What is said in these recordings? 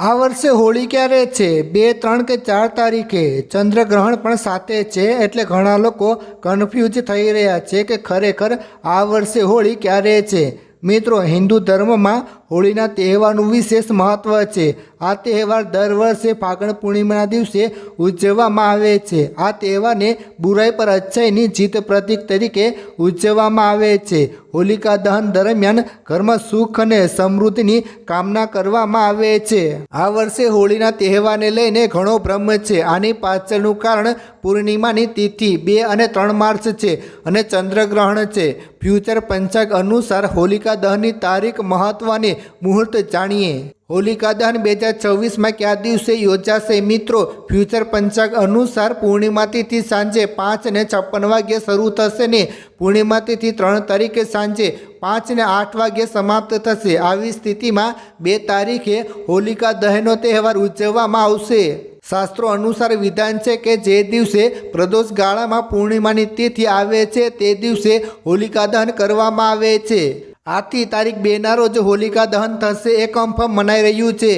આ વર્ષે હોળી ક્યારે છે? બે, ત્રણ કે ચાર તારીખે? ચંદ્રગ્રહણ પણ સાથે છે એટલે ઘણા લોકો કન્ફ્યુઝ થઈ રહ્યા છે કે ખરેખર આ વર્ષે હોળી ક્યારે છે? મિત્રો, હિન્દુ ધર્મમાં હોળીના તહેવારનું વિશેષ મહત્ત્વ છે. આ તહેવાર દર વર્ષે ફાગણ પૂર્ણિમાના દિવસે ઉજવવામાં આવે છે. આ તહેવારને બુરાઈ પર અચ્છાઈની જીત પ્રતીક તરીકે ઉજવવામાં આવે છે. હોલિકા દહન દરમિયાન ઘરમાં સુખ અને સમૃદ્ધિની કામના કરવામાં આવે છે. આ વર્ષે હોળીના તહેવારને લઈને ઘણો ભ્રમ છે. આની પાછળનું કારણ પૂર્ણિમાની તિથિ બે અને ત્રણ માર્ચ છે અને ચંદ્રગ્રહણ છે. ફ્યુચર પંચાંગ અનુસાર હોલિકા દહનની તારીખ મહત્વની મુહૂર્ત જાણીએ. હોલિકા દહન બે હજાર છવ્વીસમાં કયા દિવસે યોજાશે? મિત્રો, ફ્યુચર પંચાંગ અનુસાર પૂર્ણિમા તિથિ સાંજે પાંચ ને છપ્પન વાગ્યે શરૂ થશે ને પૂર્ણિમા તિથિ ત્રણ તારીખે સાંજે પાંચ ને આઠ વાગ્યે સમાપ્ત થશે. આવી સ્થિતિમાં બે તારીખે હોલિકા દહનનો તહેવાર ઉજવવામાં આવશે. શાસ્ત્રો અનુસાર વિધાન છે કે જે દિવસે પ્રદોષ ગાળામાં પૂર્ણિમાની તિથિ આવે છે, તે દિવસે હોલિકા દહન કરવામાં આવે છે. આથી તારીખ બેના રોજ હોલિકા દહન થશે એ કન્ફર્મ મનાઈ રહ્યું છે.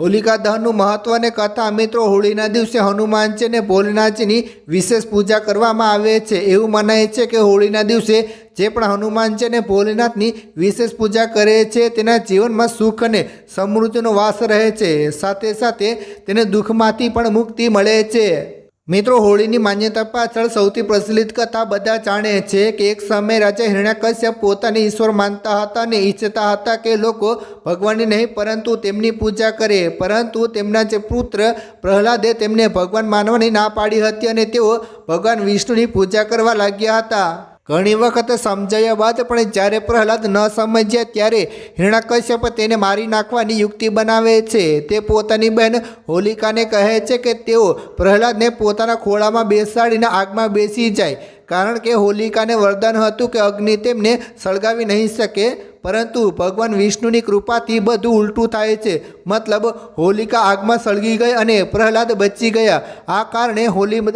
હોલિકા દહનનું મહત્વ કથા મિત્રો હોળીના દિવસે હનુમાનજી અને ભોલેનાથજીની વિશેષ પૂજા કરવામાં આવે છે. એવું મનાય છે કે હોળીના દિવસે જે પણ હનુમાનજી અને ભોલેનાથની વિશેષ પૂજા કરે છે તેના જીવનમાં સુખ અને સમૃદ્ધિનો વાસ રહે છે. સાથે સાથે તેને દુઃખમાંથી પણ મુક્તિ મળે છે. મિત્રો, હોળીની માન્યતા પાછળ સૌથી પ્રચલિત કથા બધા જાણે છે કે એક સમયે રાજા હિરણ્યકશ્યપ પોતાને ઈશ્વર માનતા હતા અને ઈચ્છતા હતા કે લોકો ભગવાનની નહીં, પરંતુ તેમની પૂજા કરે. પરંતુ તેમના જે પુત્ર પ્રહલાદે તેમને ભગવાન માનવાની ના પાડી હતી અને તેઓ ભગવાન વિષ્ણુની પૂજા કરવા લાગ્યા હતા. ઘણી વખત સમજાયા બાદ પણ જ્યારે પ્રહલાદ ન સમજ્યા ત્યારે હિરણ્યકશ્યપ તેને મારી નાખવાની યુક્તિ બનાવે છે. તે પોતાની બહેન હોલિકાને કહે છે કે તેઓ પ્રહલાદને પોતાના ખોળામાં બેસાડીને આગમાં બેસી જાય, કારણ કે હોલિકાને વરદાન હતું કે અગ્નિ તેમને સળગાવી નહીં શકે. પરંતુ ભગવાન વિષ્ણુની કૃપાથી બધું ઉલટું થાય છે. મતલબ હોલિકા આગમાં સળગી ગઈ અને પ્રહલાદ બચી ગયા. આ કારણે હોલી